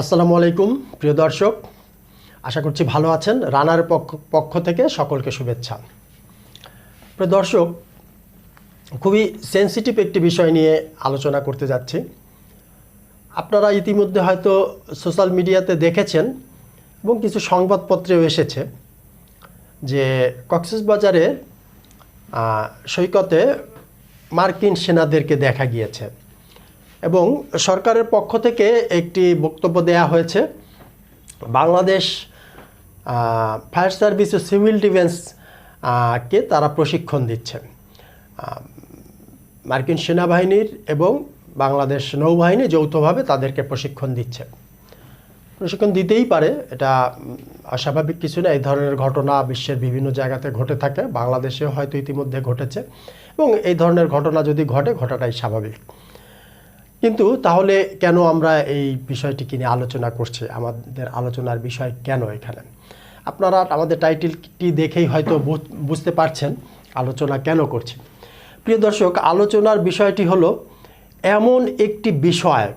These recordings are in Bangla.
আসসালামু আলাইকুম, প্রিয় দর্শক। আশা করছি ভালো আছেন। রানার পক্ষ পক্ষ থেকে সকলকে শুভেচ্ছা। প্রিয় দর্শক, খুবই সেন্সিটিভ একটি বিষয় নিয়ে আলোচনা করতে যাচ্ছি। আপনারা ইতিমধ্যে হয়তো সোশ্যাল মিডিয়াতে দেখেছেন এবং কিছু সংবাদপত্রেও এসেছে যে কক্সবাজারে সৈকতে মার্কিন সেনাদেরকে দেখা গিয়েছে। এবং সরকারের পক্ষ থেকে একটি বক্তব্য দেয়া হয়েছে, বাংলাদেশ ফায়ার সার্ভিস ও সিভিল ডিফেন্স কে তারা প্রশিক্ষণ দিচ্ছে। মার্কিন সেনাবাহিনীর এবং বাংলাদেশ নৌবাহিনী যৌথভাবে তাদেরকে প্রশিক্ষণ দিচ্ছে। প্রশিক্ষণ দিতেই পারে, এটা অস্বাভাবিক কিছু না, এই ধরনের ঘটনা বিশ্বের বিভিন্ন জায়গাতে ঘটে থাকে, বাংলাদেশেও হয়তো ইতিমধ্যে ঘটেছে, এবং এই ধরনের ঘটনা যদি ঘটে, ঘটাটাই স্বাভাবিক। কিন্তু তাহলে কেন আমরা এই বিষয়টিকে নিয়ে আলোচনা করছি? আমাদের আলোচনার বিষয় কেন এখানে? আপনারা আমাদের টাইটেলটি দেখেই হয়তো বুঝতে পারছেন আলোচনা কেন করছি। প্রিয় দর্শক, আলোচনার বিষয়টি হলো এমন একটি বিষয়।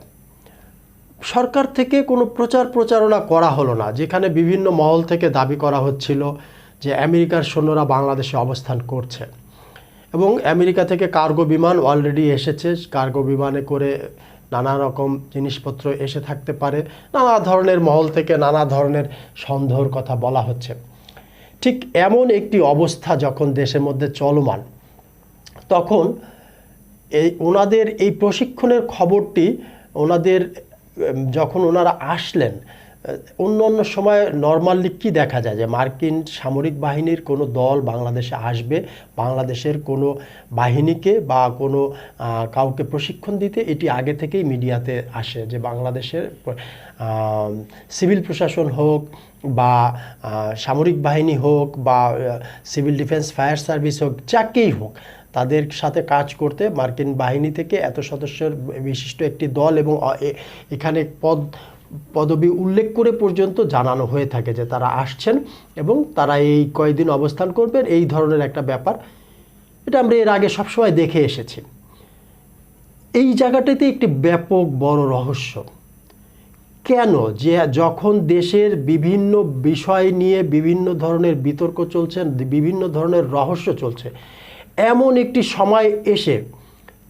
সরকার থেকে কোনো প্রচার প্রচারণা করা হলো না, যেখানে বিভিন্ন মহল থেকে দাবি করা হচ্ছিল যে আমেরিকার সৈন্যরা বাংলাদেশে অবস্থান করছে। এবং আমেরিকা থেকে কার্গো বিমান অলরেডি এসেছে। কার্গো বিমানে করে নানা রকম জিনিসপত্র এসে থাকতে পারে। নানা ধরনের মহল থেকে নানা ধরনের সন্দেহর কথা বলা হচ্ছে। ঠিক এমন একটি অবস্থা যখন দেশের মধ্যে চলমান, তখন এই ওনাদের এই প্রশিক্ষণের খবরটি, ওনাদের যখন ওনারা আসলেন অন্য অন্য সময় নর্মালি কি দেখা যায়? যে মার্কিন সামরিক বাহিনীর কোনো দল বাংলাদেশে আসবে, বাংলাদেশের কোনো বাহিনীকে বা কোনো কাউকে প্রশিক্ষণ দিতে এটি আগে থেকেই মিডিয়াতে আসে যে বাংলাদেশের সিভিল প্রশাসন হোক বা সামরিক বাহিনী হোক বা সিভিল ডিফেন্স, ফায়ার সার্ভিস হোক, যাকেই হোক, তাদের সাথে কাজ করতে মার্কিন বাহিনী থেকে এত সদস্যের বিশিষ্ট একটি দল এবং এখানে পদ পদবি উল্লেখ করে পর্যন্ত জানানো হয়ে থাকে যে তারা আসছেন এবং তারা এই কয়েকদিন অবস্থান করবেন, এই ধরনের একটা ব্যাপার। এটা আমরা এর আগে সবসময় দেখে এসেছি। এই জায়গাটাতে একটি ব্যাপক বড় রহস্য। কেন যে যখন দেশের বিভিন্ন বিষয় নিয়ে বিভিন্ন ধরনের বিতর্ক চলছে, বিভিন্ন ধরনের রহস্য চলছে, এমন একটি সময় এসে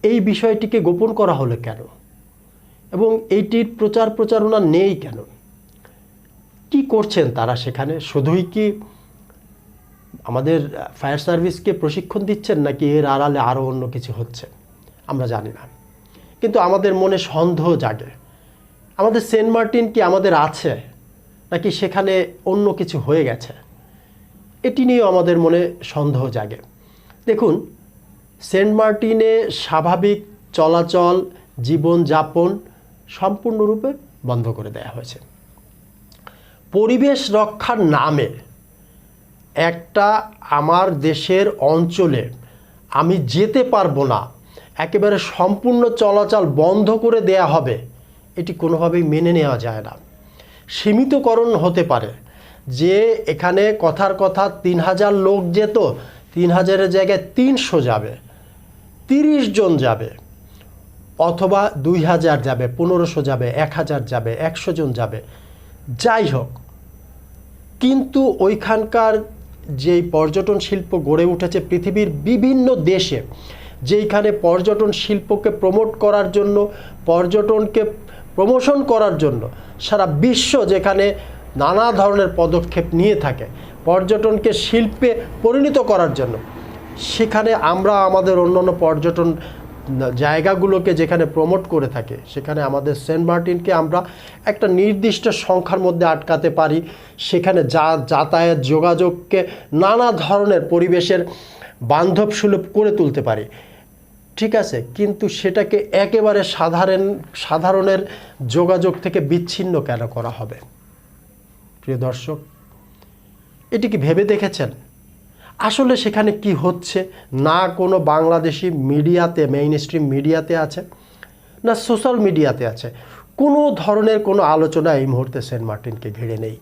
এই বিষয়টিকে গোপন করা হলো কেন? এবং এইটির প্রচার প্রচারণা নেই কেন? কি করছেন তারা সেখানে? শুধুই কি আমাদের ফায়ার সার্ভিসকে প্রশিক্ষণ দিচ্ছেন নাকি এর আড়ালে আরও অন্য কিছু হচ্ছে? আমরা জানি না। কিন্তু আমাদের মনে সন্দেহ জাগে। আমাদের সেন্ট মার্টিন কি আমাদের আছে? নাকি সেখানে অন্য কিছু হয়ে গেছে? এটি নিয়েও আমাদের মনে সন্দেহ জাগে। দেখুন, সেন্ট মার্টিনে স্বাভাবিক চলাচল, জীবনযাপন সম্পূর্ণরূপে বন্ধ করে দেওয়া হয়েছে। পরিবেশ রক্ষার নামে একটা আমার দেশের অঞ্চলে আমি যেতে পারব না, একেবারে সম্পূর্ণ চলাচল বন্ধ করে দেয়া হবে, এটি কোনোভাবেই মেনে নেওয়া যায় না। সীমিতকরণ হতে পারে যে এখানে কথার কথা তিন হাজার লোক যেত, তিন হাজারের জায়গায় তিনশো যাবে, তিরিশ জন যাবে। অথবা দুই হাজার যাবে, পনেরোশো যাবে, এক হাজার যাবে, একশো জন যাবে। যাই হোক, কিন্তু ওইখানকার যেই পর্যটন শিল্প গড়ে উঠেছে পৃথিবীর বিভিন্ন দেশে, যেইখানে পর্যটন শিল্পকে প্রমোট করার জন্য, পর্যটনকে প্রমোশন করার জন্য সারা বিশ্ব যেখানে নানা ধরনের পদক্ষেপ নিয়ে থাকে, পর্যটনকে শিল্পে পরিণত করার জন্য, সেখানে আমরা আমাদের অন্যান্য পর্যটন জায়গাগুলোকে যেখানে প্রমোট করে থাকে, সেখানে আমাদের সেন্ট মার্টিনকে আমরা একটা নির্দিষ্ট সংখ্যার মধ্যে আটকাতে পারি। সেখানে যা, যাতায়াত যোগাযোগকে নানা ধরনের পরিবেশের বান্ধব সুলভ করে তুলতে পারি। ঠিক আছে, কিন্তু সেটাকে একেবারে সাধারণ, সাধারণের যোগাযোগ থেকে বিচ্ছিন্ন কেন করা হবে? প্রিয় দর্শক, এটি কি ভেবে দেখেছেন? আসলে সেখানে কি হচ্ছে? না কোনো বাংলাদেশি মিডিয়াতে মেইন স্ট্রিম মিডিয়াতে আছে, না সোশ্যাল মিডিয়াতে আছে। কোনো ধরনের কোনো আলোচনা এই মুহূর্তে সেন্ট মার্টিনকে ঘিরে নেই।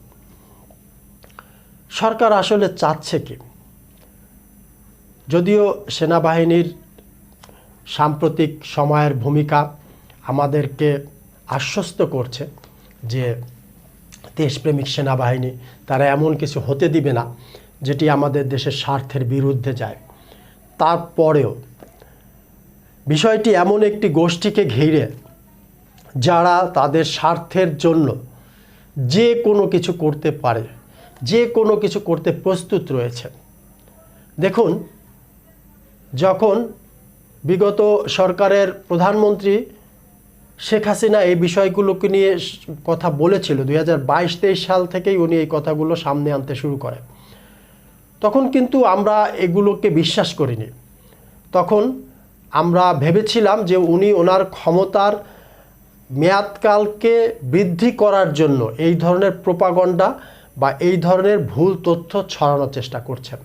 সরকার আসলে চাচ্ছে কি? যদিও সেনাবাহিনীর সাম্প্রতিক সময়ের ভূমিকা আমাদেরকে আশ্বস্ত করছে যে দেশপ্রেমিক সেনাবাহিনী তারা এমন কিছু হতে দিবে না। যেটি আমাদের দেশের স্বার্থের বিরুদ্ধে যায়। তারপরেও বিষয়টি এমন একটি গোষ্ঠীকে ঘিরে যারা তাদের স্বার্থের জন্য যে কোনো কিছু করতে পারে, যে কোনো কিছু করতে প্রস্তুত রয়েছে। দেখুন, যখন বিগত সরকারের প্রধানমন্ত্রী শেখ হাসিনা এই বিষয়গুলোকে নিয়ে কথা বলেছিল, দুই হাজার সাল থেকেই উনি এই কথাগুলো সামনে আনতে শুরু করেন। তখন কিন্তু আমরা এগুলোকে বিশ্বাস করিনি। তখন আমরা ভেবেছিলাম যে উনি ওনার ক্ষমতার মেয়াদকালকে বৃদ্ধি করার জন্য এই ধরনের প্রোপাগন্ডা বা এই ধরনের ভুল তথ্য ছড়ানোর চেষ্টা করছেন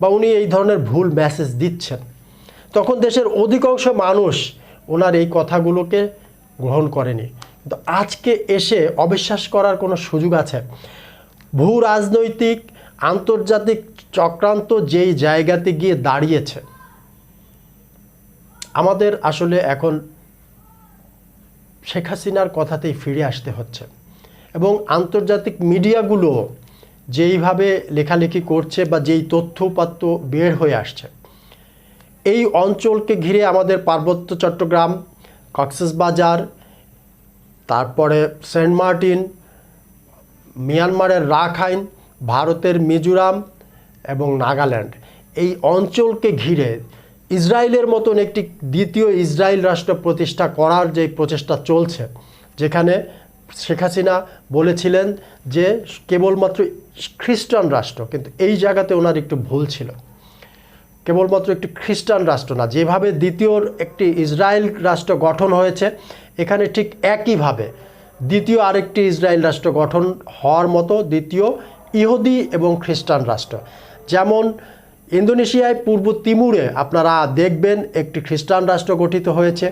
বা উনি এই ধরনের ভুল মেসেজ দিচ্ছেন। তখন দেশের অধিকাংশ মানুষ ওনার এই কথাগুলোকে গ্রহণ করেনি। কিন্তু আজকে এসে অবিশ্বাস করার কোনো সুযোগ আছে। ভূ রাজনৈতিক আন্তর্জাতিক চক্রান্ত যেই জায়গাতে গিয়ে দাঁড়িয়েছে, আমাদের আসলে এখন শেখ হাসিনার কথাতেই ফিরে আসতে হচ্ছে। এবং আন্তর্জাতিক মিডিয়াগুলো যেইভাবে লেখালেখি করছে বা যেই তথ্যপাত্য বের হয়ে আসছে, এই অঞ্চলকে ঘিরে আমাদের পার্বত্য চট্টগ্রাম, কক্সবাজার, তারপরে সেন্ট মার্টিন, মিয়ানমারের রাখাইন ভারতের মিজোরাম এবং নাগাল্যান্ড। এই অঞ্চলকে ঘিরে ইসরায়েলের মতন একটি দ্বিতীয় ইসরায়েল রাষ্ট্র প্রতিষ্ঠা করার যে প্রচেষ্টা চলছে, যেখানে শেখ হাসিনা বলেছিলেন যে কেবলমাত্র খ্রিস্টান রাষ্ট্র, কিন্তু এই জায়গাতে ওনার একটু ভুল ছিল। কেবলমাত্র একটি খ্রিস্টান রাষ্ট্র না, যেভাবে দ্বিতীয় একটি ইসরায়েল রাষ্ট্র গঠন হয়েছে, এখানে ঠিক একইভাবে দ্বিতীয় আরেকটি ইসরায়েল রাষ্ট্র গঠন হওয়ার মতো দ্বিতীয় ইহুদি এবং খ্রিস্টান রাষ্ট্র। যেমন ইন্দোনেশিয়ায় পূর্ব তিমুরে আপনারা দেখবেন একটি খ্রিস্টান রাষ্ট্র গঠিত হয়েছে,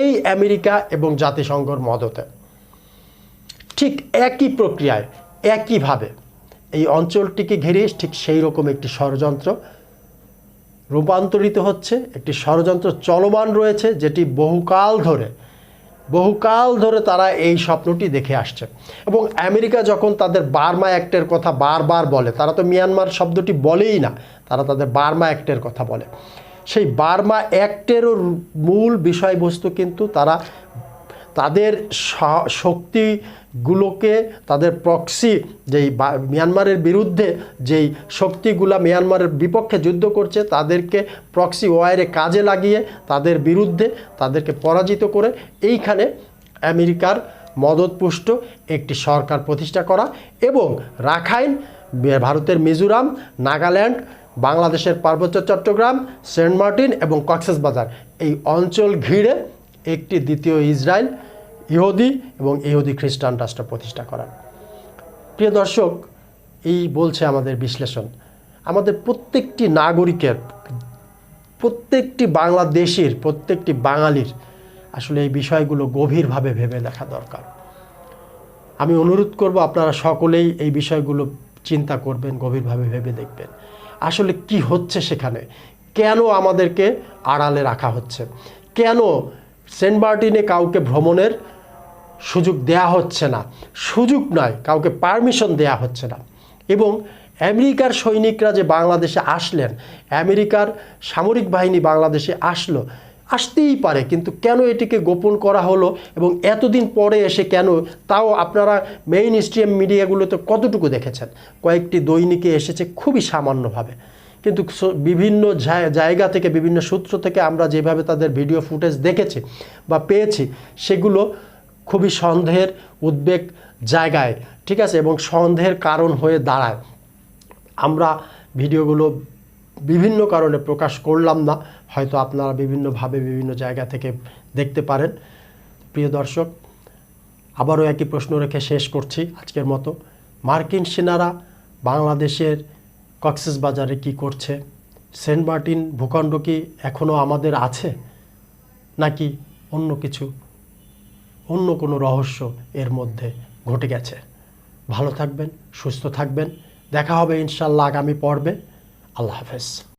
এই আমেরিকা এবং জাতিসংঘর মদতে। ঠিক একই প্রক্রিয়ায়, একইভাবে এই অঞ্চলটিকে ঘিরে ঠিক সেই রকম একটি ষড়যন্ত্র রূপান্তরিত হচ্ছে, একটি ষড়যন্ত্র চলমান রয়েছে, যেটি বহুকাল ধরে বহুকাল ধরে তারা এই স্বপ্নটি দেখে আসছে। এবং আমেরিকা যখন তাদের বার্মা অ্যাক্টের কথা বারবার বলে, তারা তো মিয়ানমার শব্দটি বলেই না, তারা তাদের বার্মা অ্যাক্টের কথা বলে। সেই বার্মা অ্যাক্টেরও মূল বিষয়বস্তু কিন্তু তারা তাদের শক্তিগুলোকে, তাদের প্রক্সি যেই মিয়ানমারের বিরুদ্ধে যেই শক্তিগুলা মিয়ানমারের বিপক্ষে যুদ্ধ করছে, তাদেরকে প্রক্সি ওয়ারে কাজে লাগিয়ে তাদের বিরুদ্ধে তাদেরকে পরাজিত করে এইখানে আমেরিকার মদতপুষ্ট একটি সরকার প্রতিষ্ঠা করা এবং রাখাইন ভারতের মিজোরাম, নাগাল্যান্ড, বাংলাদেশের পার্বত্য চট্টগ্রাম, সেন্ট মার্টিন এবং কক্সবাজার এই অঞ্চল ঘিরে একটি দ্বিতীয় ইসরায়েল, ইহুদি এবং ইহুদি খ্রিস্টান রাষ্ট্র প্রতিষ্ঠা করার। প্রিয় দর্শক, এই বলছে আমাদের বিশ্লেষণ। আমাদের প্রত্যেকটি নাগরিকের, প্রত্যেকটি বাংলাদেশের, প্রত্যেকটি বাঙালির আসলে এই বিষয়গুলো গভীরভাবে ভেবে দেখা দরকার। আমি অনুরোধ করব, আপনারা সকলেই এই বিষয়গুলো চিন্তা করবেন, গভীরভাবে ভেবে দেখবেন। আসলে কি হচ্ছে সেখানে? কেন আমাদেরকে আড়ালে রাখা হচ্ছে? কেন সেন্ট মার্টিনে কাউকে ভ্রমণের সুযোগ দেয়া হচ্ছে না। সুযোগ নয়, কাউকে পারমিশন দেয়া হচ্ছে না। এবং আমেরিকার সৈনিকরা যে বাংলাদেশে আসলেন, আমেরিকার সামরিক বাহিনী বাংলাদেশে আসলো, আসতেই পারে, কিন্তু কেন এটিকে গোপন করা হলো এবং এতদিন পরে এসে কেন, তাও আপনারা মেইন স্ট্রিম মিডিয়াগুলোতে কতটুকু দেখেছেন? কয়েকটি দৈনিকে এসেছে খুবই সামান্যভাবে। কিন্তু বিভিন্ন জায়- জায়গা থেকে, বিভিন্ন সূত্র থেকে আমরা যেভাবে তাদের ভিডিও ফুটেজ দেখেছি বা পেয়েছি, সেগুলো খুবই সন্দেহের উদ্বেগ জায়গায়, ঠিক আছে? এবং সন্দেহের কারণ হয়ে দাঁড়ায়। আমরা ভিডিওগুলো বিভিন্ন কারণে প্রকাশ করলাম না, হয়তো আপনারা বিভিন্নভাবে বিভিন্ন জায়গা থেকে দেখতে পারেন। প্রিয় দর্শক, আবারও একই প্রশ্ন রেখে শেষ করছি আজকের মতো। মার্কিন সেনারা বাংলাদেশের কক্সেস বাজারে কি করছে? সেন্ট মার্টিন ভূখণ্ড কি এখনও আমাদের আছে? নাকি অন্য কিছু, অন্য কোনো রহস্য এর মধ্যে ঘটে গেছে? ভালো থাকবেন, সুস্থ থাকবেন। দেখা হবে ইনশাল্লাহ আগামী পর্বে। আল্লাহ হাফেজ।